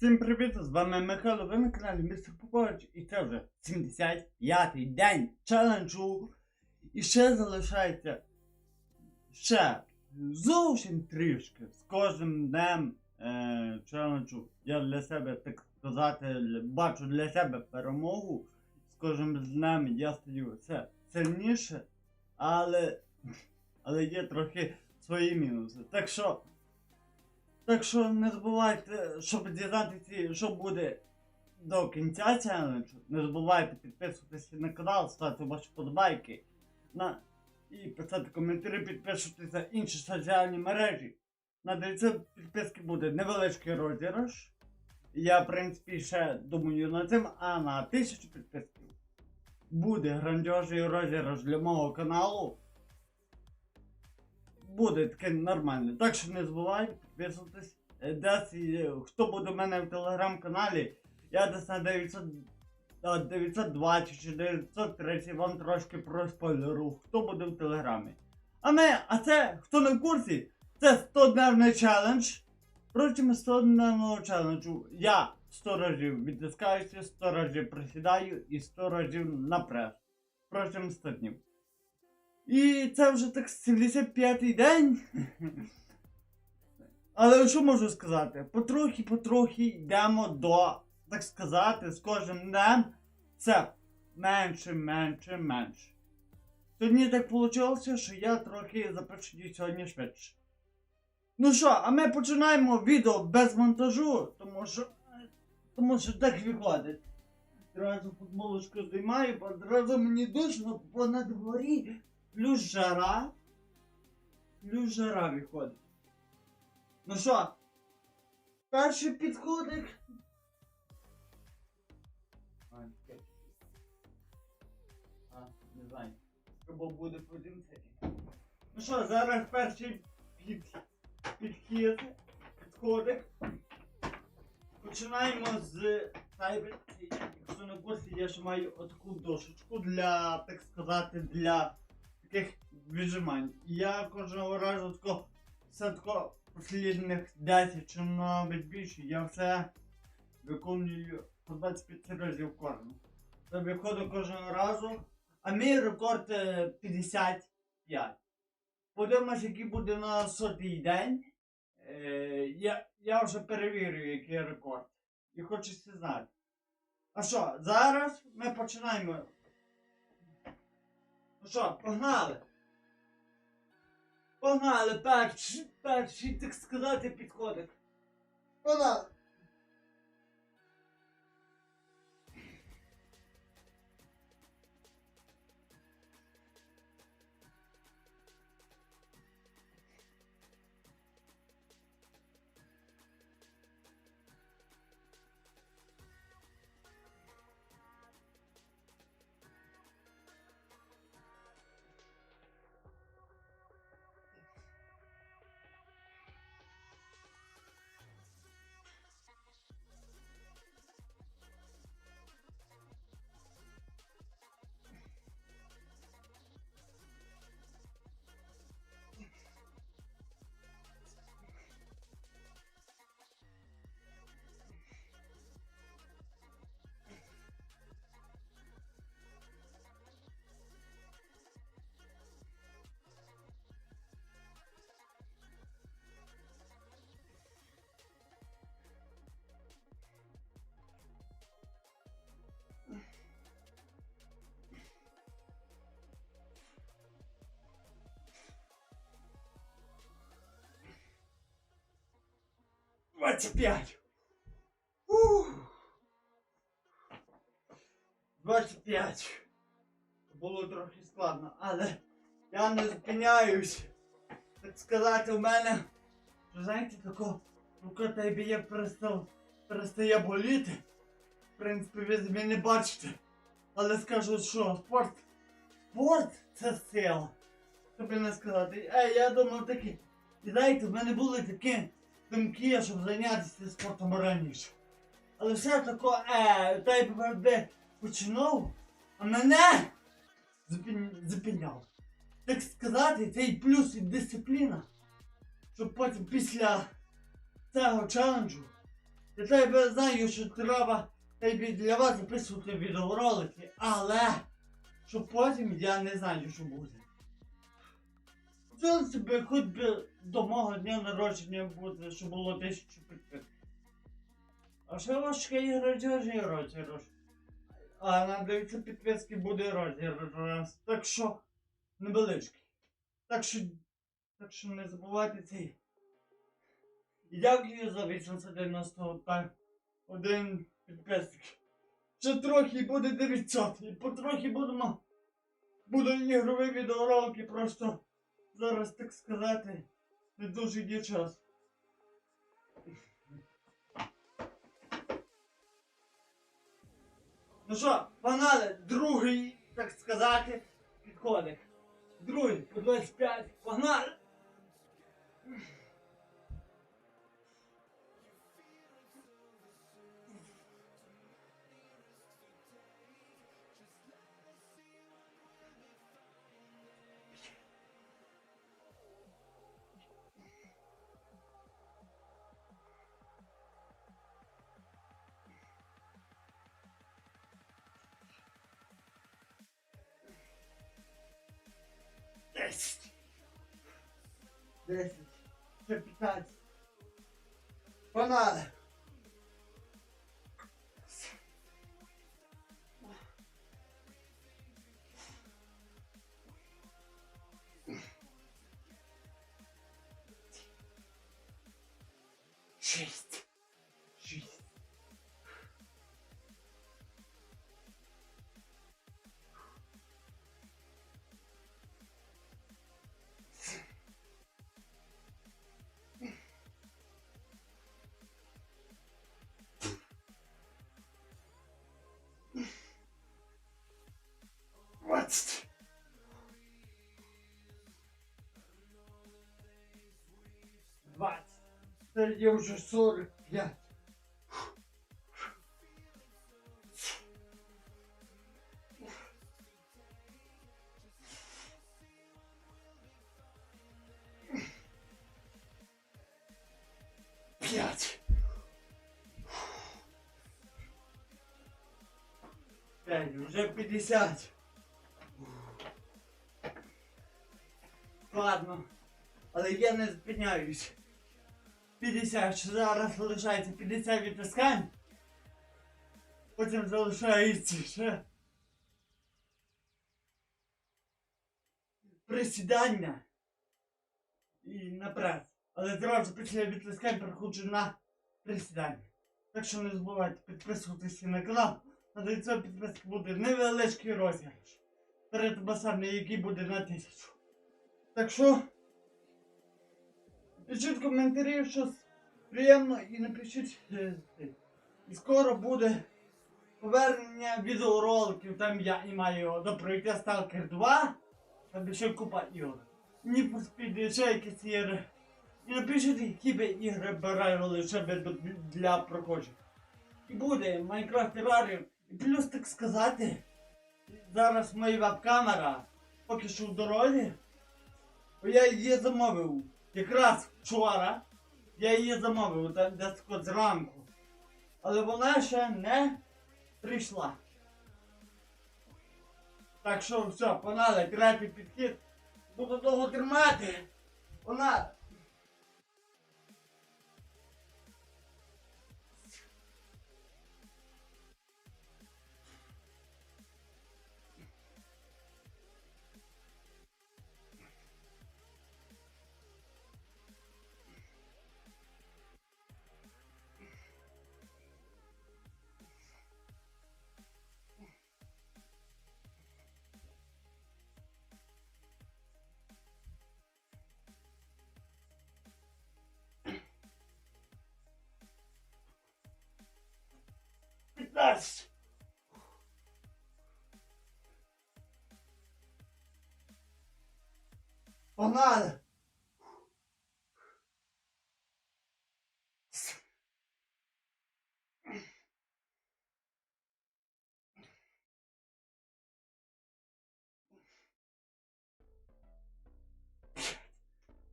Всім привіт! З вами Михайло, ви на каналі Містер Попович і це вже 75-й день челенджу. І ще залишається ще зовсім трішки. З кожним днем е, челенджу я для себе, так сказати, бачу для себе перемогу. З кожним днем я стаю все сильніше, але, але є трохи свої мінуси. Так що. Так що не забувайте, щоб дізнатися, що буде до кінця челенджу. Не забувайте підписуватися на канал, ставити ваші подобайки на... і писати коментарі, підписуватися на інші соціальні мережі. На 900 підписки буде невеличкий розіграш. Я, в принципі, ще думаю над цим, а на 1000 підписків буде грандіозний розіграш для мого каналу буде таке нормальне. Так що не забувайте підписуватись. Е, Десь, е, хто буде в мене в телеграм-каналі, я десь на 900, 920 чи 930 вам трошки проспойлеру, хто буде в телеграмі. А ми, а це, хто не в курсі, це 100-дневний челендж. Протягом 100-дневного челенджу я 100 разів відтискаюся, 100 разів присідаю і 100 разів на прес. Протягом 100 днів. І це вже так 75-й день. Але що можу сказати? Потрохи-потрохи йдемо до, так сказати, з кожним днем це менше, менше, менше. Сьогодні так вийшло, що я трохи запишу сьогодні швидше. Ну що, а ми починаємо відео без монтажу, тому що. Тому що так виходить. Одразу футболочку знімаю, бо одразу мені душно, бо на дворі плюс жара. Плюс жара виходить. Ну що, перший підходик. А. А, не знаю. Треба буде потім це. Ну що, зараз перший під, підхід, підходик. Починаємо з тайби. Якщо на курсі я ще маю отаку дошечку для, так сказати, для таких віджимань. Я кожного разу тако, все тако послідних 10 чи навіть більше, я все виконую по 25 разів кожну. Це виходить кожного разу. А мій рекорд е, 55. Подивимось, який буде на сотий день. Е, я, я вже перевірю, який рекорд. І хочеться знати. А що, зараз ми починаємо. Ну що, погнали? Погнали, перший, перший, так сказати, підходик. Погнали! Двадцять п'ять. Ух. 25. Було трохи складно, але я не зупиняюсь. Так сказати, у мене, ви знаєте, тако рука та б'є перестав, перестає боліти. В принципі, ви мене не бачите. Але скажу, що спорт, спорт це сила. Тобі не сказати. Ей, я думав таки, і знаєте, в мене були такі думки, щоб зайнятися спортом раніше. Але все тако, е, та й би починав, а мене зупин- зупиняв. Так сказати, це і плюс і дисципліна. Щоб потім після цього челенджу Я тебе знаю, що треба тобі для вас записувати відеоролики, але що потім я не знаю, що буде. Це себе хоч би до мого дня народження буде, що було тисячу підписів. А ще важке іграти розіграти. А на 900 підписки буде розіграш. Так що невеличкий. Так що. Так що не забувайте цей. І Дякую за 895 один підписник. Ще трохи буде 900. І потрохи будемо. Будуть ігрові відеоролики, просто зараз так сказати. Не дуже є час. Ну що, погнали, другий, так сказати, підходик. Другий по 25. Погнали! Десять. Десять. Ще п'ятнадцять. Погнали. 17. Двадцать. Я уже сорок пять. Пять. Пять, уже пятьдесят. Ладно, але я не зупиняюсь. 50, що зараз залишається 50 відтискань. Потім залишається ще. Присідання. І на прес. Але зразу після відтискань переходжу на присідання. Так що не забувайте підписуватися на канал. На 900 підписки буде невеличкий розіграш. Перед басами, який буде на тисячу. Так що. Пишіть коментарі, щось приємно і напишіть. е, е, І скоро буде повернення відеороликів. Там я і маю допройти Stalker 2. Там ще купа ігор. For Speed, ще якісь ігри. І напишіть, які би ігри бирали ще би для проходження. І буде Minecraft Terrarium. І плюс так сказати, зараз моя веб-камера поки що в дорозі. Я її замовив. Якраз вчора я її замовив десь зранку. Але вона ще не прийшла. Так що все, погнали, третій підхід. Буду довго тримати. Вона. Пятнадцать. Погнали.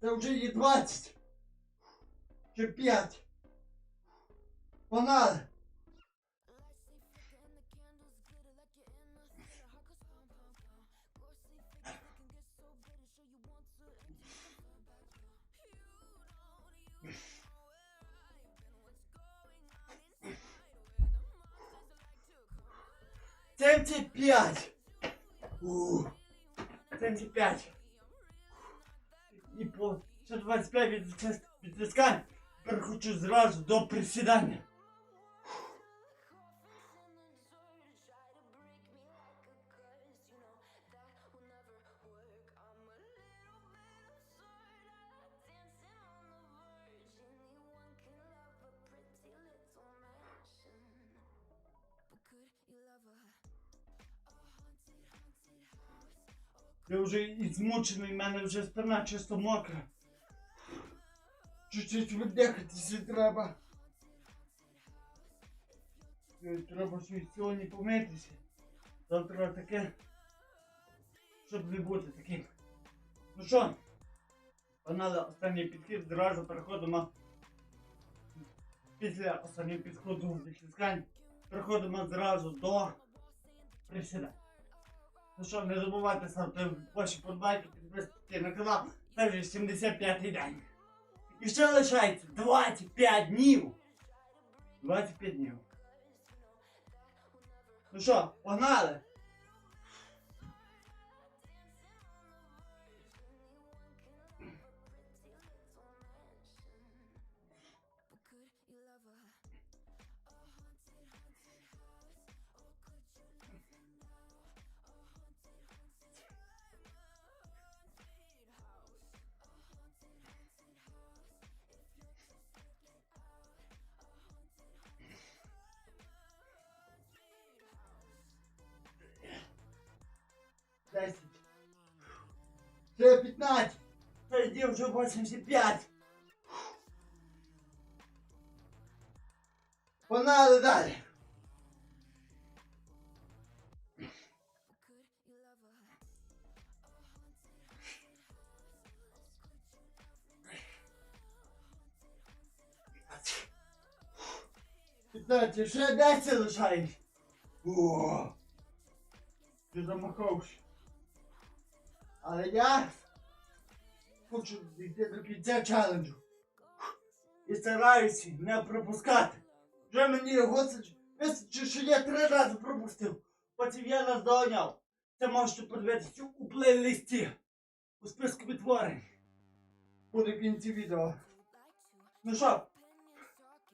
Це вже є 20. Ще 5. Погнали! Семьдесят пять! Ух, 75. І по 125 від відтискань переходжу зразу до присідання. Я вже і змучений, в мене вже спина чисто мокра. Чуть-чуть видихатися треба. Е, Треба щось сьогодні помитися. Завтра таке. Щоб не бути таким. Ну що? Погнали останній підхід, зразу переходимо. Після останнього підходу відтискань переходимо зразу до присідань. Ну що, не забувайте ставити ваші подбайки, підписуйтесь на канал. Це вже 75-й день. І ще лишається 25 днів. 25 днів. Ну що, погнали? 75. Тоді вже 85. Погнали далі. П'ятнадцять, ще 10 лишається. О! Ти замахався. Але я хочу дійти челенджу. І стараюся не пропускати. Вже мені вистачить, вистачить, що я три рази пропустив. Потім я наздоганяв. Це можете подивитися у плейлисті. У списку відтворень. Буде в кінці відео. Ну що,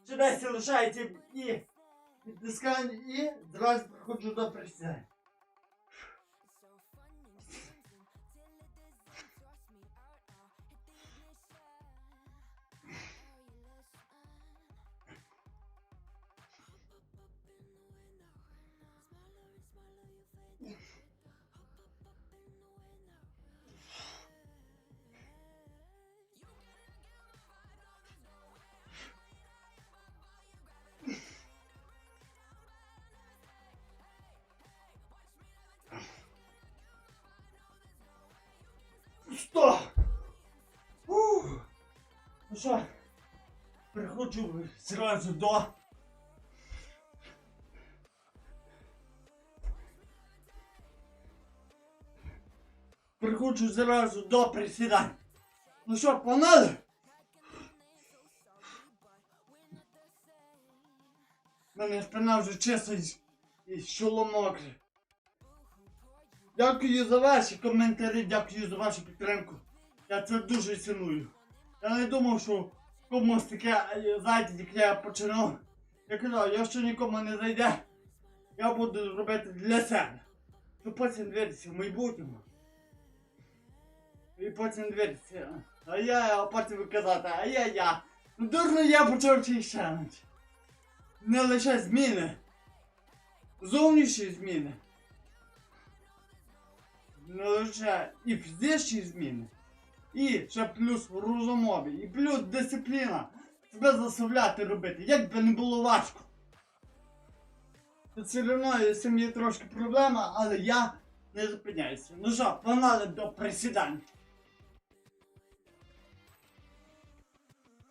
ще десь лишається і відтискання, і зразу приходжу до присядання. Що, переходжу зразу до. Переходжу зразу до присідань. Ну що, погнали? Мене спина вже чисто і, чоло мокре. Дякую за ваші коментарі, дякую за вашу підтримку. Я це дуже ціную. Я не думав, що комусь таке зайде, як я починав. Я казав, якщо нікому не зайде, я буду робити для себе. Щоб потім дивитися в майбутньому. І потім дивитися. А я, а потім казати, а я я. Ну дурно я почав цей челендж. Не лише зміни. Зовнішні зміни. Не лише і фізичні зміни. І ще плюс розумові, і плюс дисципліна. Себе заставляти робити, як би не було важко. Тут все одно з трошки проблема, але я не зупиняюся. Ну що, погнали до присідань.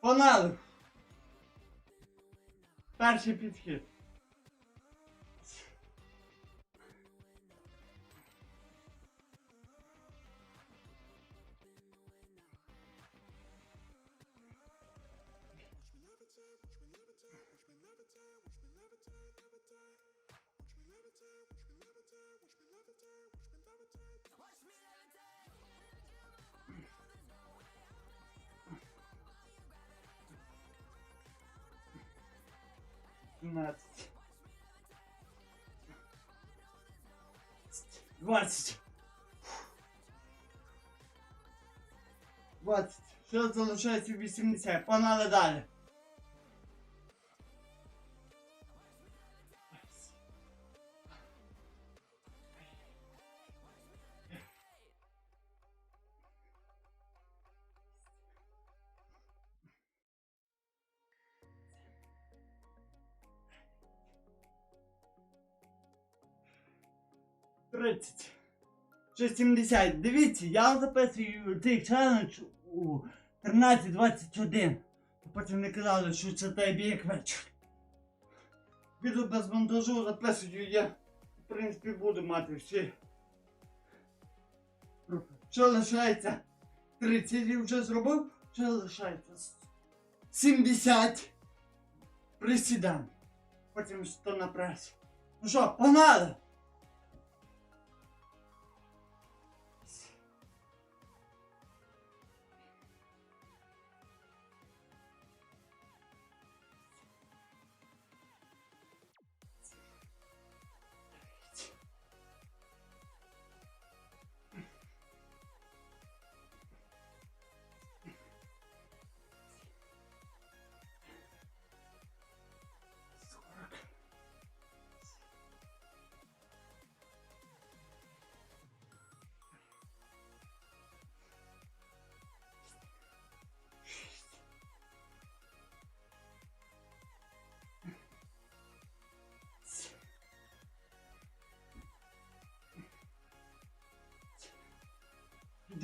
Погнали! Перший підхід. Двенадцать. Двадцать. Двадцять. Що залишається 80. Погнали далі. Тридцять. Ще 70. Дивіться, я записую цей челендж у 13.21. Потім не казали, що це той бік вечір. Відео без монтажу записую я. В принципі, буду мати всі. Що лишається? 30 я вже зробив, що лишається? 70 присідань. Потім 100 на пресі. Ну що, погнали!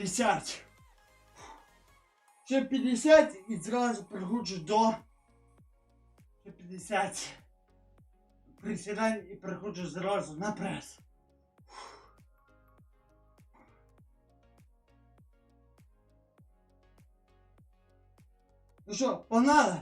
50. Ще 50 і зразу приходжу до ще 50 присідань і приходжу зразу на прес. Ну що, погнали?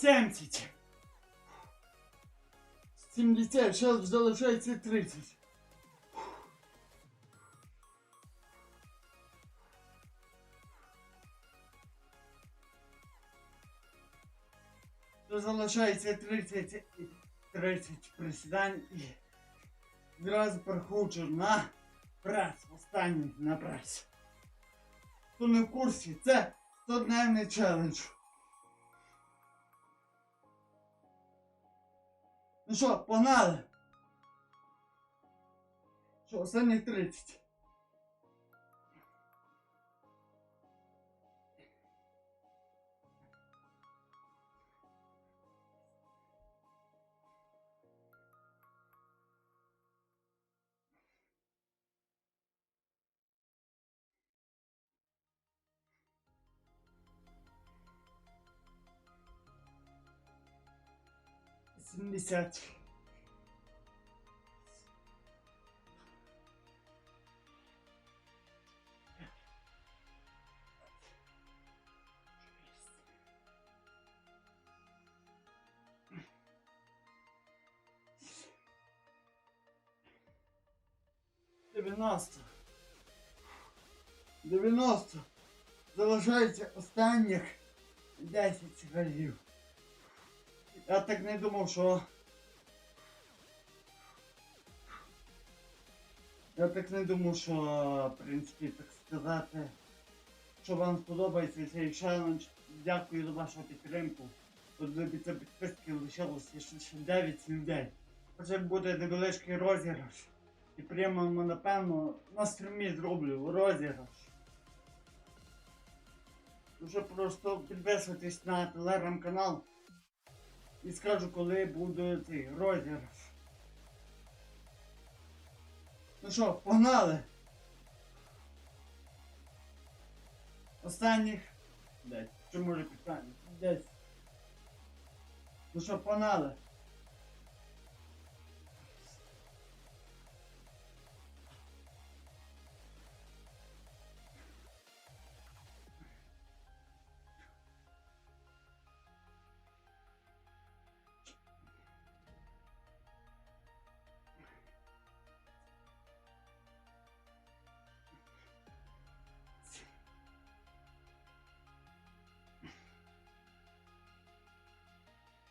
Семдесят. Сімдесят, ще залишається 30. Залишається 30, і 30 присідань і зразу переходжу на прес, останній на прес. Хто не в курсі, це 100-дневний челендж. Ну що, погнали? Що, останніх 30. Сімдесят. Дев'яносто. Дев'яносто. Залишається останніх 10 разів. Я так не думав, що... Я так не думав, що, в принципі, так сказати, що вам сподобається цей челендж. Дякую за вашу підтримку. Подобіться підписки лишилося ще 9 людей. Хоча буде невеличкий розіграш. І прямо, напевно, на стрімі зроблю розіграш. Дуже просто підписуйтесь на телеграм-канал і скажу, коли буде цей розіграш. Ну що, погнали! Останніх. Десь. Чи може питання? Десь. Ну що, погнали?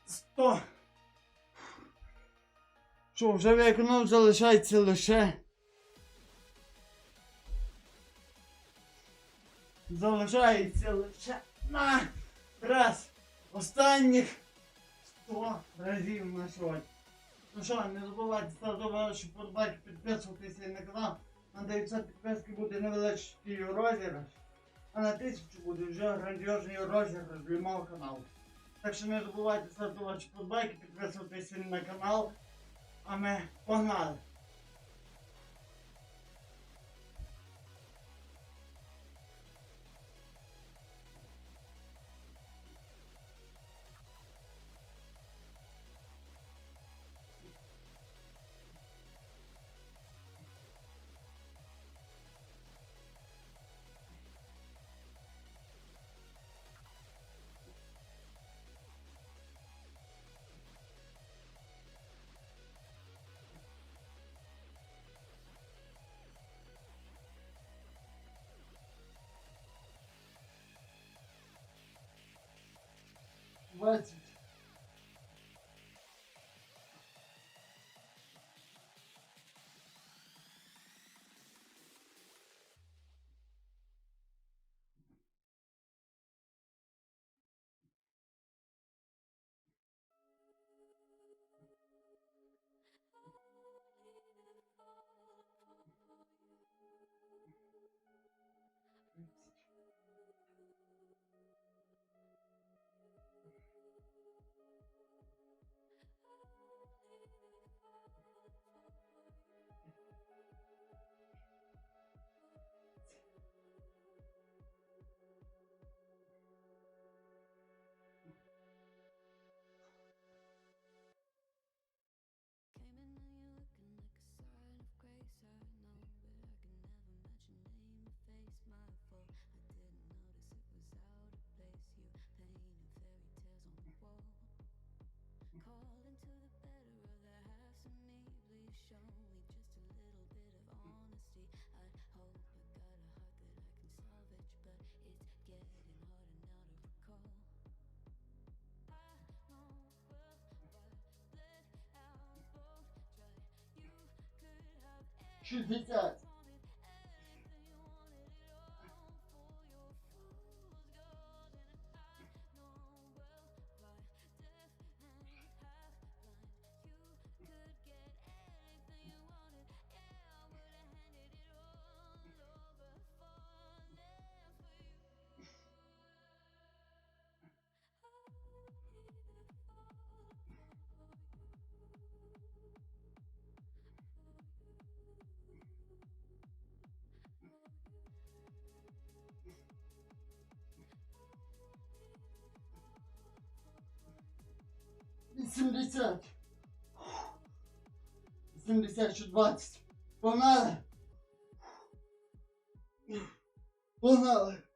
Сто. Що, вже виконав, залишається лише. Залишається лише на раз. Останніх 100 разів на сьогодні. Ну що, не забувайте ставити ваші подбайки, підписуватися на канал. На 900 підписки буде невеличкий розіграш. А на 1000 буде вже грандіозний розіграш для мого каналу. Так що не забувайте ставити ваші подбайки, підписуватися на канал. А ми погнали! What? Şirketler 60, 70, ще 20. Погнали! Погнали!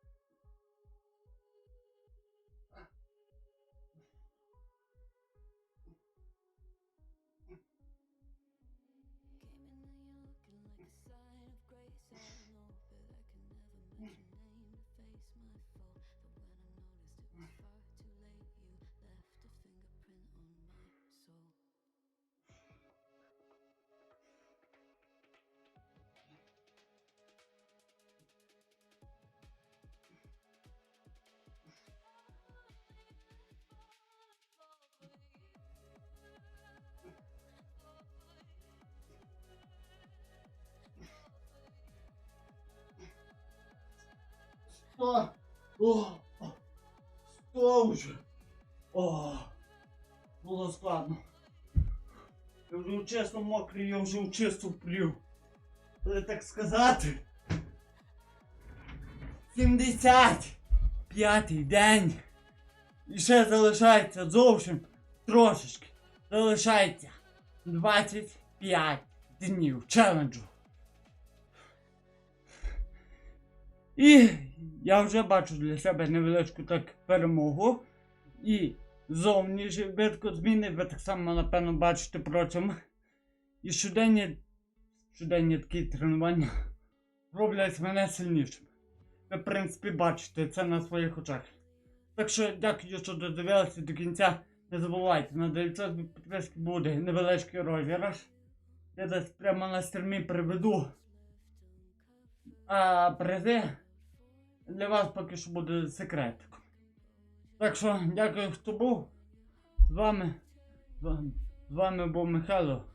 О, сто вже. О, було складно. Я вже чесно мокрий, я вже чисто вплів. Але так сказати. 75 день. І ще залишається зовсім трошечки. Залишається 25 днів челенджу. І я вже бачу для себе невеличку так перемогу. І зовнішній витку зміни ви так само напевно бачите протягом. І щоденні, щоденні такі тренування роблять мене сильнішим. Ви, в принципі, бачите це на своїх очах. Так що дякую, що додивилися до кінця. Не забувайте, на 900 підписки буде невеличкий розіграш. Я десь прямо на стрімі приведу. А призи для вас поки що буде секретиком. Так що, дякую, хто був. З вами. З вами, був Михайло.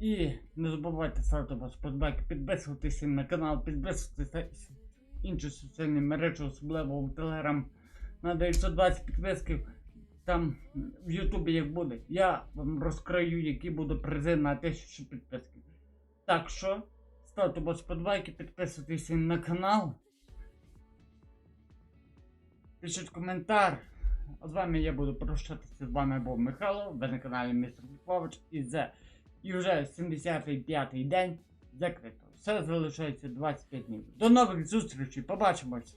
І не забувайте ставити вас подбайки, підписуватися на канал, підписуватися інші соціальні мережі, особливо в Телеграм на 920 підписків. Там в Ютубі як буде. Я вам розкрию, які будуть призи на 1000 підписків. Так що ставте вас подбайки, підписуйтесь на канал. Пишіть коментар. А з вами я буду прощатися. З вами був Михайло, ви на каналі Містер Пікович і це і вже 75-й день закрито. Все залишається 25 днів. До нових зустрічей, побачимось!